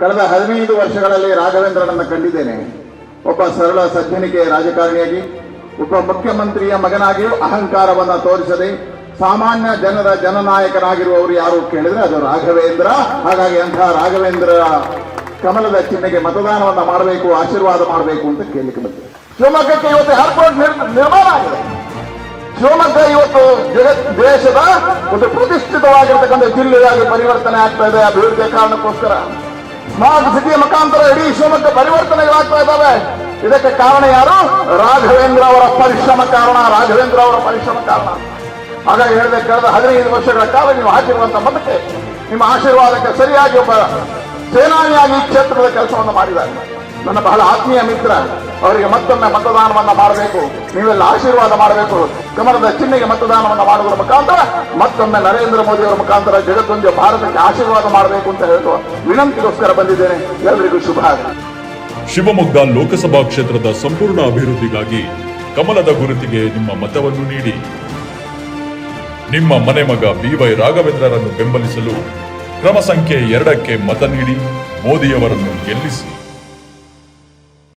ಕಳೆದ ಹದಿನೈದು ವರ್ಷಗಳಲ್ಲಿ ರಾಘವೇಂದ್ರನನ್ನು ಕಂಡಿದ್ದೇನೆ. ಒಬ್ಬ ಸರಳ ಸಜ್ಜನಿಕೆ ರಾಜಕಾರಣಿಯಾಗಿ, ಒಬ್ಬ ಮುಖ್ಯಮಂತ್ರಿಯ ಮಗನಾಗಿಯೂ ಅಹಂಕಾರವನ್ನು ತೋರಿಸದೆ ಸಾಮಾನ್ಯ ಜನರ ಜನನಾಯಕನಾಗಿರುವವರು ಯಾರು ಕೇಳಿದ್ರೆ ಅದು ರಾಘವೇಂದ್ರ. ಹಾಗಾಗಿ ಅಂತಹ ರಾಘವೇಂದ್ರ ಕಮಲದ ಚಿಹ್ನೆಗೆ ಮತದಾನವನ್ನು ಮಾಡಬೇಕು, ಆಶೀರ್ವಾದ ಮಾಡಬೇಕು ಅಂತ ಕೇಳಲಿಕ್ಕೆ ಬಂದಿದೆ ಶಿವಮೊಗ್ಗಕ್ಕೆ ಇವತ್ತು ಏರ್ಪೋರ್ಟ್ ನಿರ್ಮಾಣ ಆಗಿದೆ. ಶಿವಮೊಗ್ಗ ಇವತ್ತು ದೇಶದ ಒಂದು ಪ್ರತಿಷ್ಠಿತವಾಗಿರ್ತಕ್ಕಂಥ ಜಿಲ್ಲೆಯಾಗಿ ಪರಿವರ್ತನೆ ಆಗ್ತಾ ಇದೆ. ಅಭಿವೃದ್ಧಿಯ ಕಾರಣಕ್ಕೋಸ್ಕರ. ಸಿದ್ಧಿಯ ಮುಖಾಂತರ ಇಡೀ ಶಿವಮೊಗ್ಗ ಪರಿವರ್ತನೆಗಳಾಗ್ತಾ ಇದ್ದಾವೆ. ಇದಕ್ಕೆ ಕಾರಣ ಯಾರು? ರಾಘವೇಂದ್ರ ಅವರ ಪರಿಶ್ರಮ ಕಾರಣ, ರಾಘವೇಂದ್ರ ಅವರ ಪರಿಶ್ರಮ ಕಾರಣ. ಹಾಗಾಗಿ ಹೇಳಿದೆ, ಕಳೆದ ಹದಿನೈದು ವರ್ಷಗಳ ಕಾಲ ನೀವು ಹಾಕಿರುವಂತಹ ಮತಕ್ಕೆ ನಿಮ್ಮ ಆಶೀರ್ವಾದಕ್ಕೆ ಸರಿಯಾಗಿ ಒಬ್ಬ ಸೇನಾನಿಯಾಗಿ ಈ ಕ್ಷೇತ್ರದ ಕೆಲಸವನ್ನು ಮಾಡಿದ್ದಾರೆ. ನನ್ನ ಬಹಳ ಆತ್ಮೀಯ ಮಿತ್ರ, ಅವರಿಗೆ ಮತ್ತೊಮ್ಮೆ ಮತದಾನವನ್ನ ಮಾಡಬೇಕು. ನೀವೆಲ್ಲ ಆಶೀರ್ವಾದ ಮಾಡಬೇಕು. ಕಮಲದ ಚಿಹ್ನೆಗೆ ಮತದಾನವನ್ನ ಮಾಡುವುದರ ಮುಖಾಂತರ ಮತ್ತೊಮ್ಮೆ ನರೇಂದ್ರ ಮೋದಿ ಅವರ ಮುಖಾಂತರ ಜಗತ್ತೊಂದು ಭಾರತಕ್ಕೆ ಆಶೀರ್ವಾದ ಮಾಡಬೇಕು ಅಂತ ಹೇಳುವ ವಿನಂತಿಗೋಸ್ಕರ ಬಂದಿದ್ದೇನೆ. ಎಲ್ಲರಿಗೂ ಶುಭ ಶಿವಮೊಗ್ಗ ಲೋಕಸಭಾ ಕ್ಷೇತ್ರದ ಸಂಪೂರ್ಣ ಅಭಿವೃದ್ಧಿಗಾಗಿ ಕಮಲದ ಗುರುತಿಗೆ ನಿಮ್ಮ ಮತವನ್ನು ನೀಡಿ. ನಿಮ್ಮ ಮನೆ ಮಗ ಬಿ ವೈ ರಾಘವೇಂದ್ರರನ್ನು ಬೆಂಬಲಿಸಲು ಕ್ರಮ ಸಂಖ್ಯೆ ಎರಡಕ್ಕೆ ಮತ ನೀಡಿ, ಮೋದಿಯವರನ್ನು ಗೆಲ್ಲಿಸಿ.